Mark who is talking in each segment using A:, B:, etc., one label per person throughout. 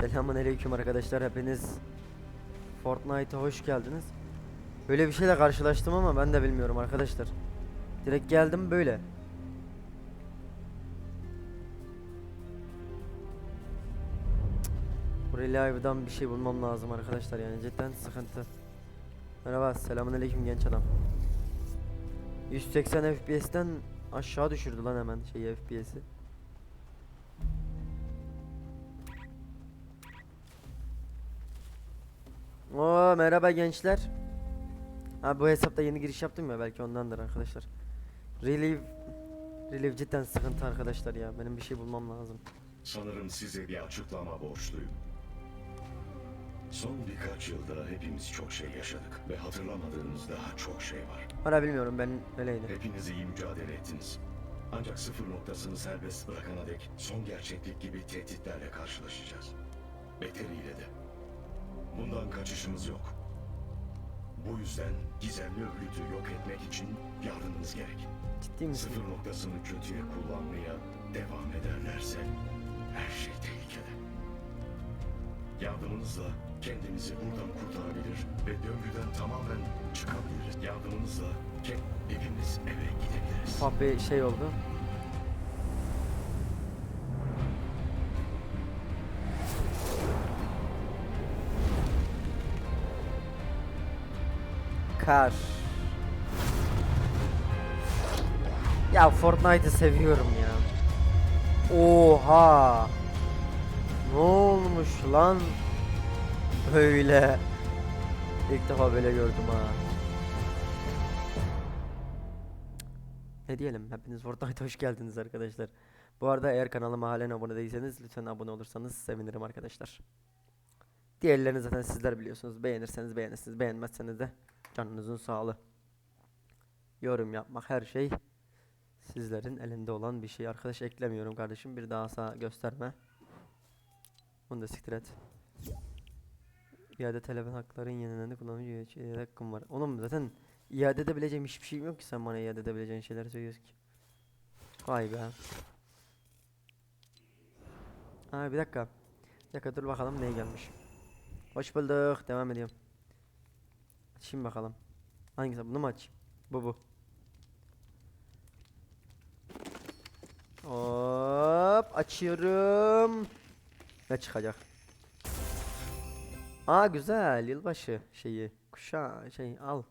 A: Selamun aleyküm arkadaşlar hepiniz Fortnite'a hoş geldiniz. Böyle bir şeyle karşılaştım ama ben de bilmiyorum arkadaşlar. Direkt geldim böyle. Bu Relive'dan bir şey bulmam lazım arkadaşlar yani cidden sıkıntı. Merhaba selamun aleyküm genç adam. 180 FPS'ten aşağı düşürdü lan hemen şey FPS'i. Oo merhaba gençler. Ha bu hesapta yeni giriş yaptım ya belki ondandır arkadaşlar. Relive Relive cidden sıkıntı arkadaşlar ya. Benim bir şey bulmam lazım.
B: Sanırım size bir açıklama borçluyum. Son birkaç yılda hepimiz çok şey yaşadık ve hatırlamadığımız daha çok şey var.
A: Hala bilmiyorum ben öyleydim.
B: Hepiniz iyi mücadele ettiniz. Ancak sıfır noktasını serbest bırakana dek son gerçeklik gibi tehditlerle karşılaşacağız. Beteriyle de. Bundan kaçışımız yok. Bu yüzden gizemli örgütü yok etmek için yardımınız gerek.
A: Ciddi misin?
B: Sıfır noktasını kötüye kullanmaya devam ederlerse her şey tehlikede. Yardımınızla kendimizi buradan kurtarabilir ve döngüden tamamen çıkabiliriz. Yardımınızla hepimiz eve gidebiliriz.
A: Ufak bir şey oldu. Kar. Ya Fortnite'ı seviyorum ya. Oha. Ne olmuş lan? Böyle. İlk defa böyle gördüm ha. Ne diyelim hepiniz Fortnite'a hoş geldiniz arkadaşlar. Bu arada eğer kanalıma halen abone değilseniz lütfen abone olursanız sevinirim arkadaşlar. Diğerlerini zaten sizler biliyorsunuz. Beğenirseniz beğenirsiniz. Beğenmezseniz de canınızın sağlığı. Yorum yapmak her şey sizlerin elinde olan bir şey. Arkadaş eklemiyorum kardeşim. Bir daha sağ gösterme. Bunu da siktir et. İade telefon hakların yenilendi kullanıcı üyeliği hakkım var. Oğlum zaten iade edebileceğim hiçbir şeyim yok ki sen bana iade edebileceğin şeyler söylüyorsun ki. Vay be. Aa bir dakika. Bir dakika dur bakalım neye gelmiş. Hoş bulduk. Devam ediyorum. Açayım bakalım. Hangisi? Bunu mu aç? Bu bu. Hop açıyorum. Ne çıkacak? Aa güzel yılbaşı şeyi. Kuşa şey al.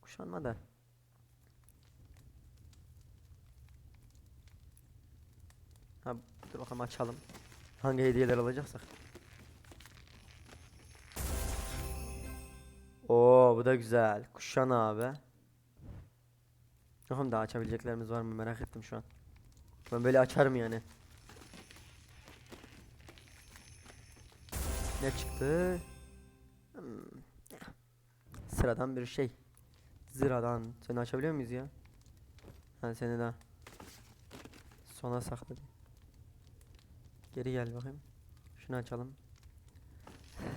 A: Kuşanma da. Ha dur bakalım açalım. Hangi hediyeler alacaksak. Oo bu da güzel. Kuşan abi. Bakalım daha açabileceklerimiz var mı merak ettim şu an. Ben böyle açarım yani. Ne çıktı? Hmm. Sıradan bir şey. Ziradan. Seni açabiliyor muyuz ya? Ha seni de. Sona sakladım. Geri gel bakayım. Şunu açalım.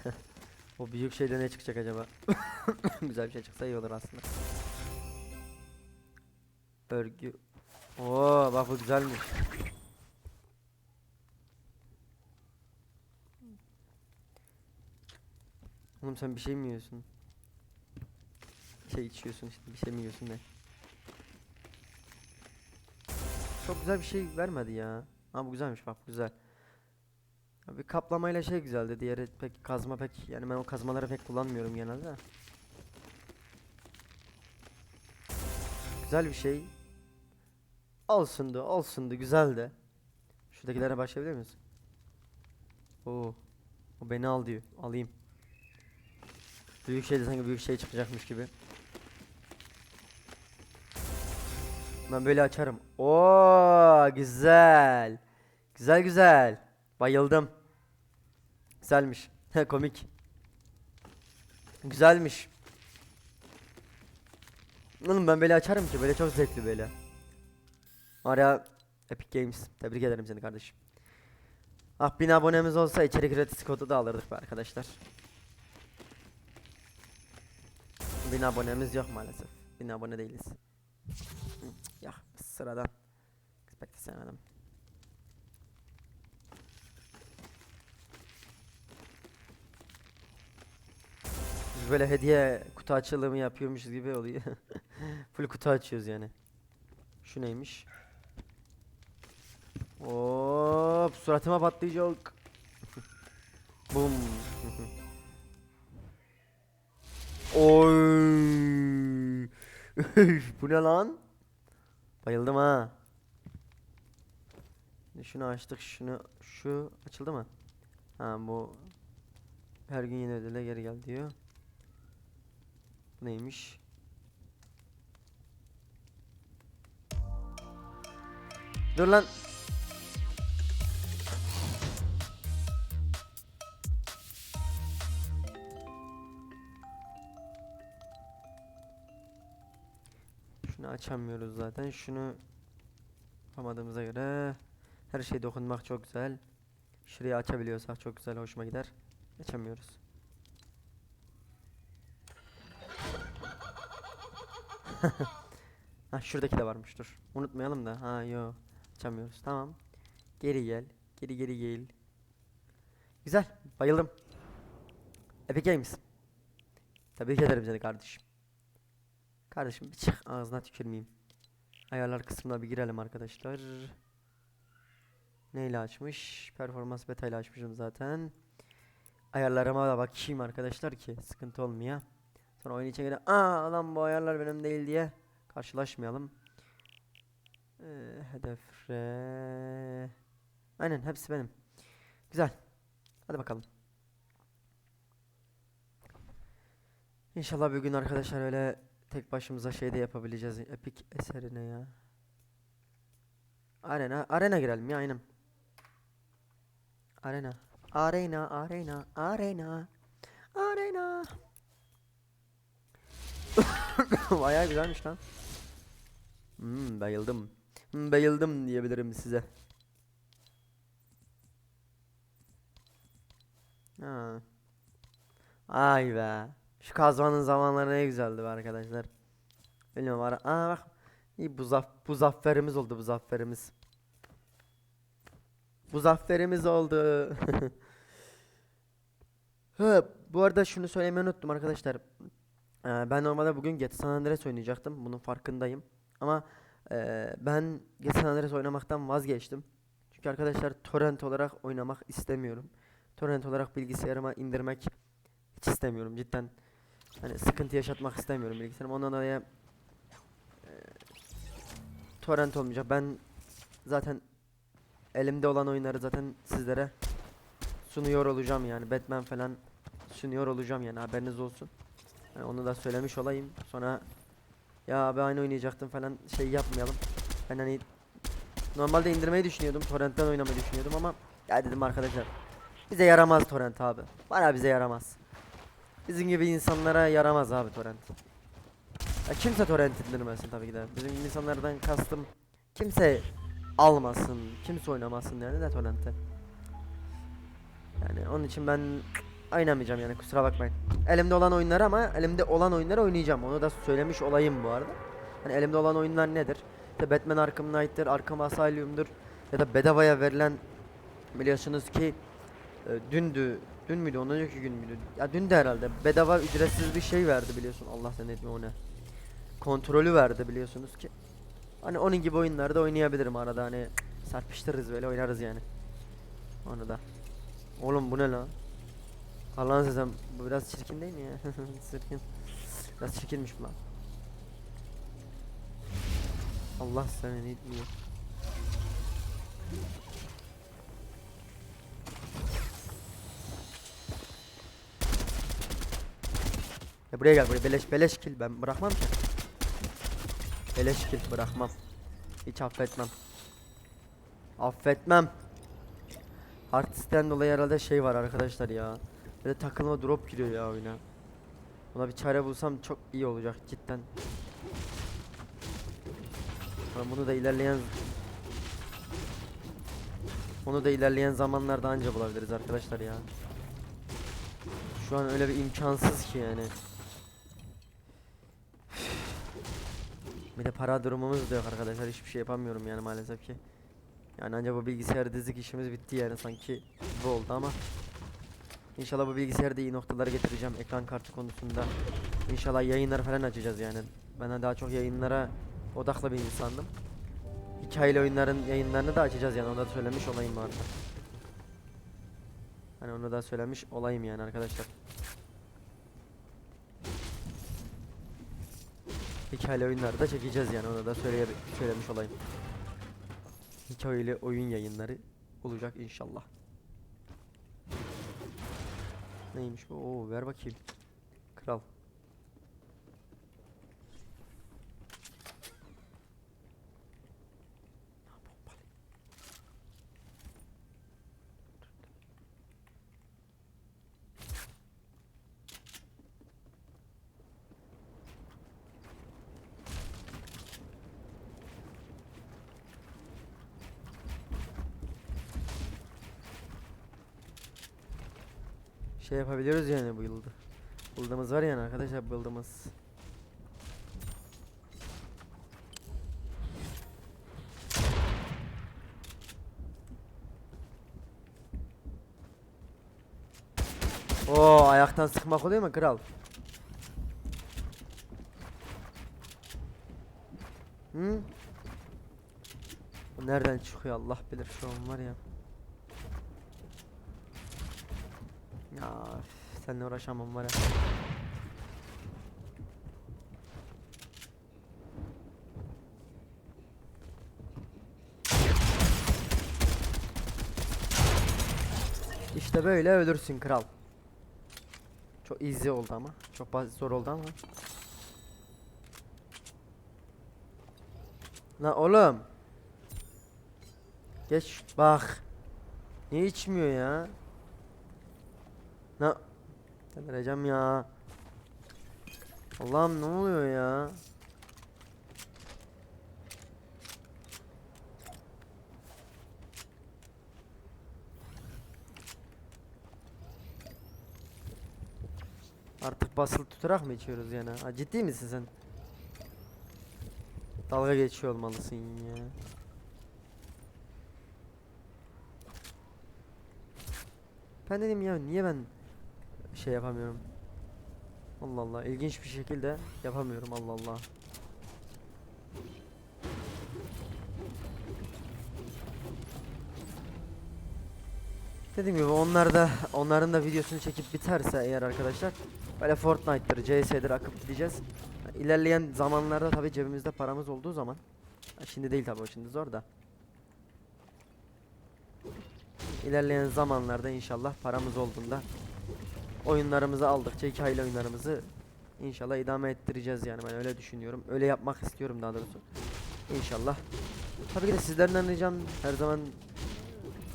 A: o büyük şeyde ne çıkacak acaba? Güzel bir şey çıksa iyi olur aslında. Örgü. Oo bak bu güzelmiş. Oğlum sen bir şey mi yiyorsun? Şey içiyorsun işte bir şey mi yiyorsun ne? Çok güzel bir şey vermedi ya. Ha bu güzelmiş bak bu güzel. Ya bir kaplamayla şey güzeldi. Diğeri pek kazma pek yani ben o kazmaları pek kullanmıyorum genelde. de. Güzel bir şey. Olsundu, olsundu, güzeldi. Şuradakilere başlayabilir miyiz? Oo. O beni al diyor. Alayım. Büyük şeyde sanki büyük şey çıkacakmış gibi. Ben böyle açarım. Oo güzel. Güzel güzel. Bayıldım. Güzelmiş. Komik. Güzelmiş. Oğlum ben böyle açarım ki böyle çok zevkli böyle. Var ya Epic Games. Tebrik ederim seni kardeşim. Ah bin abonemiz olsa içerik üreticisi kodu da alırdık be arkadaşlar. Bin abonemiz yok maalesef. Bin abone değiliz. Ya sıradan. Pek de Böyle hediye kutu açılımı yapıyormuşuz gibi oluyor. Full kutu açıyoruz yani. Şu neymiş? Hop suratıma patlayacak. Bum. Oy. Bu ne lan? Bayıldım ha. Şunu açtık, şunu şu açıldı mı? Ha bu her gün yine ödüle geri gel diyor. Neymiş? Dur lan. Şunu açamıyoruz zaten. Şunu yapamadığımıza göre her şey dokunmak çok güzel. Şurayı açabiliyorsak çok güzel, hoşuma gider. Açamıyoruz. ha şuradaki de varmış dur. Unutmayalım da. Ha yo. Açamıyoruz. Tamam. Geri gel. Geri geri gel. Güzel. Bayıldım. Epic Games. Tebrik ederim seni kardeşim. Kardeşim bir çık ağzına tükürmeyeyim. Ayarlar kısmına bir girelim arkadaşlar. Neyle açmış? Performans beta ile açmışım zaten. Ayarlarıma da bakayım arkadaşlar ki sıkıntı olmuyor. Sonra oyun içine girer. Aa lan bu ayarlar benim değil diye karşılaşmayalım. Ee, hedef re. Aynen hepsi benim. Güzel. Hadi bakalım. İnşallah bir gün arkadaşlar öyle tek başımıza şey de yapabileceğiz. Epic eserine ya. Arena, arena girelim ya aynen. Arena. Arena, arena, arena. Arena. Bayağı güzelmiş lan. Hmm, bayıldım. Hmm, bayıldım diyebilirim size. Ha. Ay be. Şu kazmanın zamanları ne güzeldi be arkadaşlar. Bilmiyorum ara. Aa bak. İyi bu, zaf bu zaferimiz oldu bu zaferimiz. Bu zaferimiz oldu. Ha, bu arada şunu söylemeyi unuttum arkadaşlar. Ee, ben normalde bugün GTA San Andreas oynayacaktım. Bunun farkındayım. Ama eee, ben GTA San Andreas oynamaktan vazgeçtim. Çünkü arkadaşlar torrent olarak oynamak istemiyorum. Torrent olarak bilgisayarıma indirmek hiç istemiyorum cidden. Hani sıkıntı yaşatmak istemiyorum bilgisayarıma. Ondan dolayı eee, torrent olmayacak. Ben zaten elimde olan oyunları zaten sizlere sunuyor olacağım yani. Batman falan sunuyor olacağım yani haberiniz olsun. Yani onu da söylemiş olayım. Sonra ya abi aynı oynayacaktım falan şey yapmayalım. Ben hani normalde indirmeyi düşünüyordum. Torrent'ten oynamayı düşünüyordum ama ya dedim arkadaşlar bize yaramaz torrent abi. Bana bize yaramaz. Bizim gibi insanlara yaramaz abi torrent. Ya kimse torrent indirmesin tabii ki de. Bizim gibi insanlardan kastım kimse almasın, kimse oynamasın yani de torrent'e. Yani onun için ben oynamayacağım yani kusura bakmayın. Elimde olan oyunları ama elimde olan oyunları oynayacağım. Onu da söylemiş olayım bu arada. Hani elimde olan oyunlar nedir? İşte Batman Arkham Knight'tir, Arkham Asylum'dur ya da bedavaya verilen biliyorsunuz ki e, dündü, dün müydü, ondan önceki gün müydü? Ya dün de herhalde bedava ücretsiz bir şey verdi biliyorsun. Allah sen etmiyor o? Kontrolü verdi biliyorsunuz ki. Hani onun gibi oyunlarda oynayabilirim arada hani sarpıştırırız böyle oynarız yani. Onu da. Oğlum bu ne lan? Allah'ın sesem bu biraz çirkin değil mi ya? çirkin. Biraz çirkinmiş bu lan. Allah seni ne diyor? Ya buraya gel buraya beleş beleş kill ben bırakmam ki. Beleş kill bırakmam. Hiç affetmem. Affetmem. Artisten dolayı herhalde şey var arkadaşlar ya. Böyle takılma drop giriyor ya oyuna. Buna bir çare bulsam çok iyi olacak cidden. Ben bunu da ilerleyen onu da ilerleyen zamanlarda anca bulabiliriz arkadaşlar ya. Şu an öyle bir imkansız ki yani. Bir de para durumumuz da yok arkadaşlar. Hiçbir şey yapamıyorum yani maalesef ki. Yani ancak bu bilgisayar dizik işimiz bitti yani sanki bu oldu ama. İnşallah bu bilgisayarda iyi noktalara getireceğim ekran kartı konusunda. İnşallah yayınlar falan açacağız yani. Ben daha çok yayınlara odaklı bir insandım. Hikayeli oyunların yayınlarını da açacağız yani onu da söylemiş olayım arada. Hani onu da söylemiş olayım yani arkadaşlar. Hikayeli oyunları da çekeceğiz yani onu da söyleye söylemiş olayım. Hikayeli oyun yayınları olacak inşallah. Neymiş bu? Oo ver bakayım. Kral. Şey yapabiliyoruz yani bu yılda. Build'ımız var yani arkadaşlar build'ımız. Oo ayaktan sıkmak oluyor mu kral? Hı? Nereden çıkıyor Allah bilir şu an var ya. Ya üf, seninle uğraşamam var ya. İşte böyle ölürsün kral. Çok easy oldu ama. Çok basit zor oldu ama. La oğlum. Geç bak. Niye içmiyor ya? Ne? Delireceğim ya. Allah'ım ne oluyor ya? Artık basılı tutarak mı içiyoruz yani? Ha, ciddi misin sen? Dalga geçiyor olmalısın ya. Ben dedim ya niye ben şey yapamıyorum. Allah Allah ilginç bir şekilde yapamıyorum Allah Allah. Dediğim gibi onlar da onların da videosunu çekip biterse eğer arkadaşlar böyle Fortnite'dır, CS'dir akıp gideceğiz. İlerleyen zamanlarda tabi cebimizde paramız olduğu zaman şimdi değil tabi o şimdi zor da. İlerleyen zamanlarda inşallah paramız olduğunda oyunlarımızı aldıkça hikayeli oyunlarımızı inşallah idame ettireceğiz yani ben öyle düşünüyorum. Öyle yapmak istiyorum daha doğrusu. İnşallah. Tabii ki de sizlerden ricam her zaman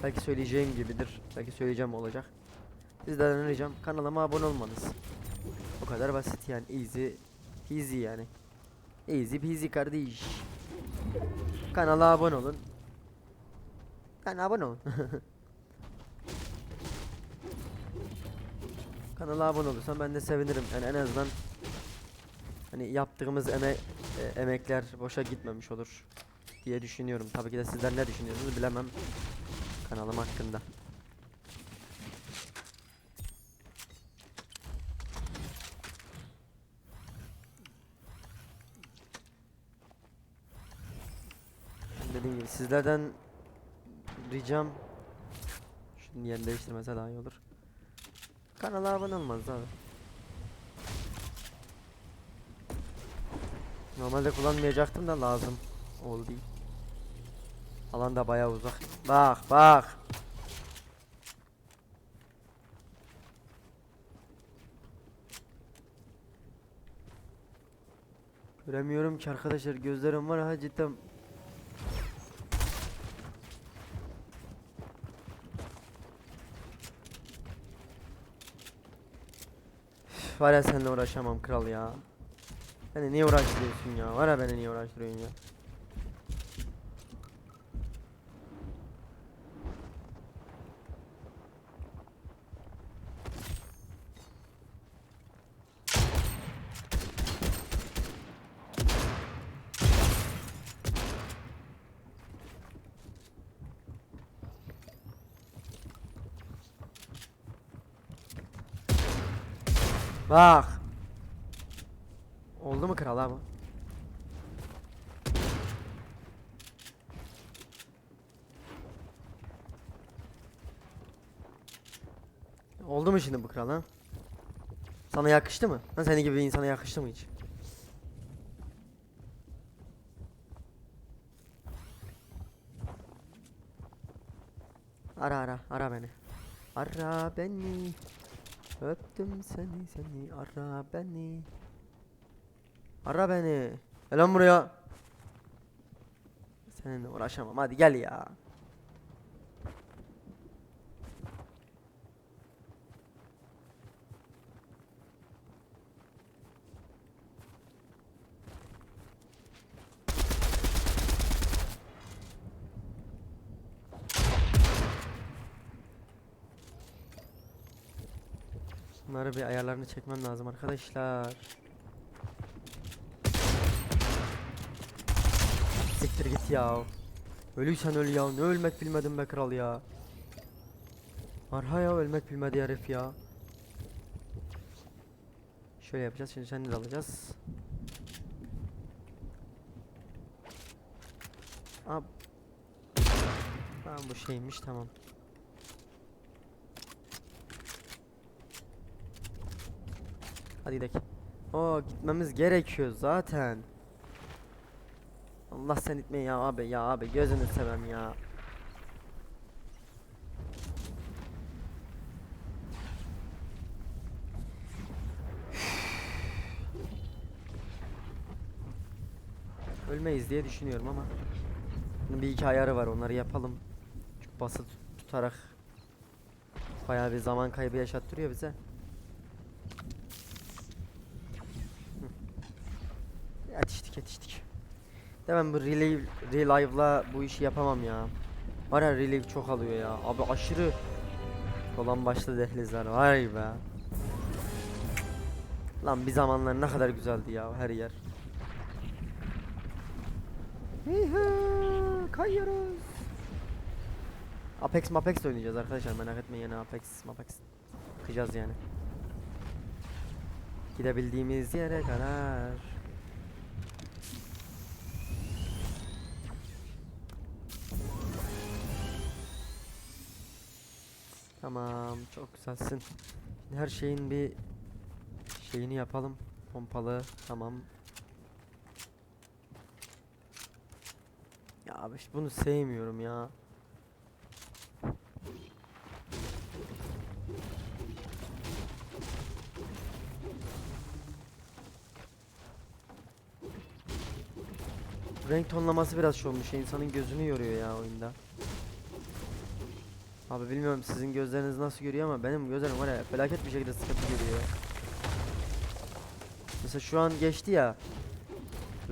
A: belki söyleyeceğim gibidir. Belki söyleyeceğim olacak. Sizlerden ricam kanalıma abone olmanız. O kadar basit yani easy easy yani. Easy peasy kardeş. Kanala abone olun. Kanala abone olun. Kanala abone olursan ben de sevinirim. Yani en azından hani yaptığımız eme e, emekler boşa gitmemiş olur diye düşünüyorum. Tabii ki de sizler ne düşünüyorsunuz bilemem kanalım hakkında. Dediğim gibi sizlerden ricam şunun yerini değiştirmese daha iyi olur. Kanala abone olmanız abi. Normalde kullanmayacaktım da lazım oldu. Alan da bayağı uzak. Bak bak. Göremiyorum ki arkadaşlar gözlerim var ha cidden. Üf, Var ya seninle uğraşamam kral ya. Beni niye uğraştırıyorsun ya? Var ya beni niye uğraştırıyorsun ya? Bak. Oldu mu kral abi? Oldu mu şimdi bu kral ha? Sana yakıştı mı? Ha senin gibi bir insana yakıştı mı hiç? Ara ara ara beni. Ara beni. Öptüm seni seni ara beni. Ara beni. Gel lan buraya. Seninle uğraşamam hadi gel ya. Bunları bir ayarlarını çekmem lazım arkadaşlar. Siktir git ya. Ölüysen öl ya. Ne ölmek bilmedim be kral ya. Arha ya ölmek bilmedi herif ya. Şöyle yapacağız. Şimdi seni de alacağız. Ab. Tamam bu şeymiş tamam. Hadi gidelim. Oo gitmemiz gerekiyor zaten. Allah sen gitme ya abi ya abi gözünü sevem ya. Ölmeyiz diye düşünüyorum ama. Bir iki ayarı var onları yapalım. Çünkü tut- tutarak bayağı bir zaman kaybı yaşattırıyor bize. Yetiştik yetiştik. De ben bu relive, relive'la bu işi yapamam ya. Var ya relive çok alıyor ya. Abi aşırı dolan başlı dehlizler vay be. Lan bir zamanlar ne kadar güzeldi ya her yer. Yuhu, kayıyoruz. Apex Mapex oynayacağız arkadaşlar merak etmeyin yani Apex Mapex. Bakacağız yani. Gidebildiğimiz yere kadar. Tamam, çok güzelsin. Her şeyin bir şeyini yapalım. Pompalı, tamam. Ya abi işte bunu sevmiyorum ya. Renk tonlaması biraz şey olmuş. insanın gözünü yoruyor ya oyunda. Abi bilmiyorum sizin gözleriniz nasıl görüyor ama benim gözlerim var ya felaket bir şekilde sıkıntı görüyor. Mesela şu an geçti ya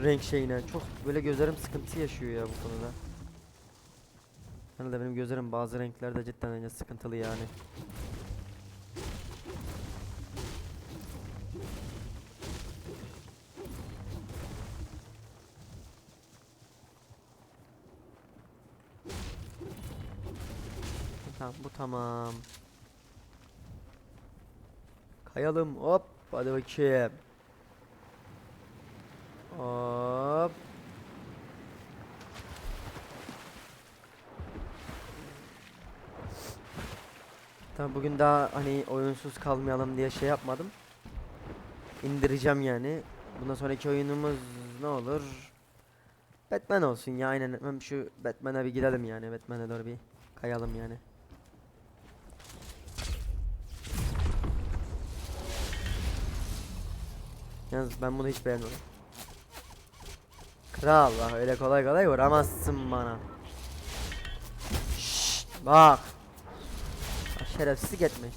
A: renk şeyine çok böyle gözlerim sıkıntı yaşıyor ya bu konuda. Herhalde benim gözlerim bazı renklerde cidden önce sıkıntılı yani. Tamam. Kayalım hop hadi bakayım. Hop. Tamam bugün daha hani oyunsuz kalmayalım diye şey yapmadım. İndireceğim yani. Bundan sonraki oyunumuz ne olur? Batman olsun ya aynen. Hem şu Batman'a bir gidelim yani. Batman'e doğru bir kayalım yani. Yalnız ben bunu hiç beğenmedim. Kral bak öyle kolay kolay vuramazsın bana. Şşt. Bak Şerefsizlik etme.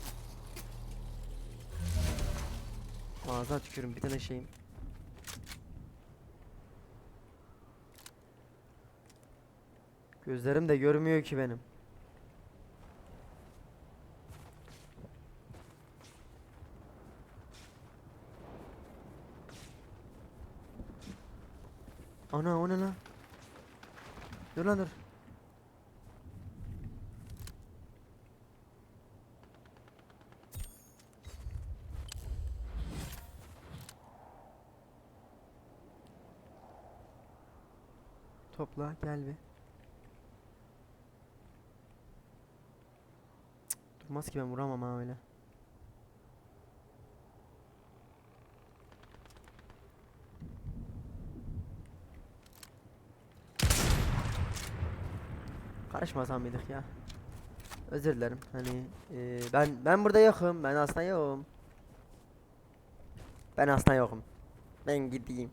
A: Ağzına tükürüm bir tane şeyim. Gözlerim de görmüyor ki benim. Ana o ne lan? Dur lan dur. Topla gel bir. Durmaz ki ben vuramam ha öyle. Karışmasam mıydık ya? Özür dilerim. Hani e, ben ben burada yokum. Ben aslında yokum. Ben aslında yokum. Ben gideyim.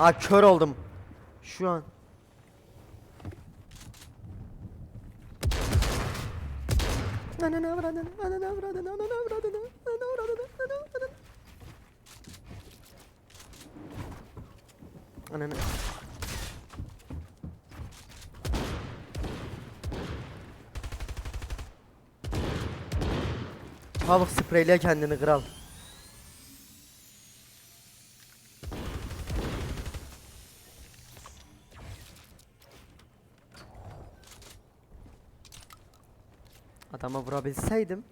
A: Aa kör oldum. Şu an. Ananı avradını, ananı avradını, ananı avradını, ananı avradını, ananı avradını. Ananı. Tavuk spreyle kendini kral. Adama vurabilseydim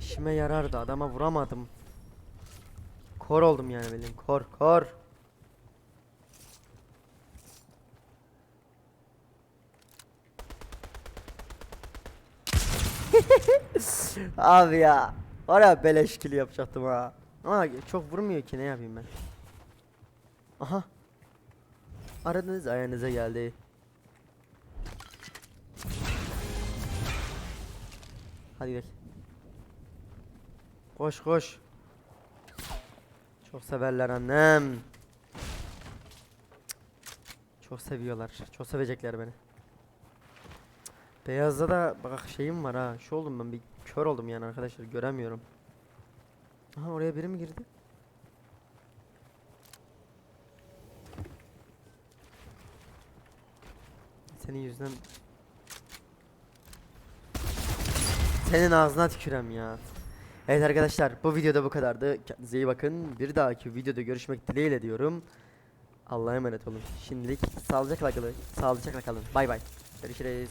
A: işime yarardı. Adama vuramadım. Kor oldum yani bildiğin. Kor, kor. Abi ya. Var ya beleş kill yapacaktım ha. Ama çok vurmuyor ki ne yapayım ben. Aha. Aradığınız ayağınıza geldi. Hadi gidelim. Koş koş. Çok severler annem. Çok seviyorlar. Çok sevecekler beni. Beyazda da bak şeyim var ha. Şu oldum ben bir kör oldum yani arkadaşlar göremiyorum. Aha oraya biri mi girdi? Senin yüzünden Senin ağzına tükürem ya. Evet arkadaşlar bu videoda bu kadardı. Kendinize iyi bakın. Bir dahaki videoda görüşmek dileğiyle diyorum. Allah'a emanet olun. Şimdilik sağlıcakla kalın. Sağlıcakla kalın. Bay bay. Görüşürüz.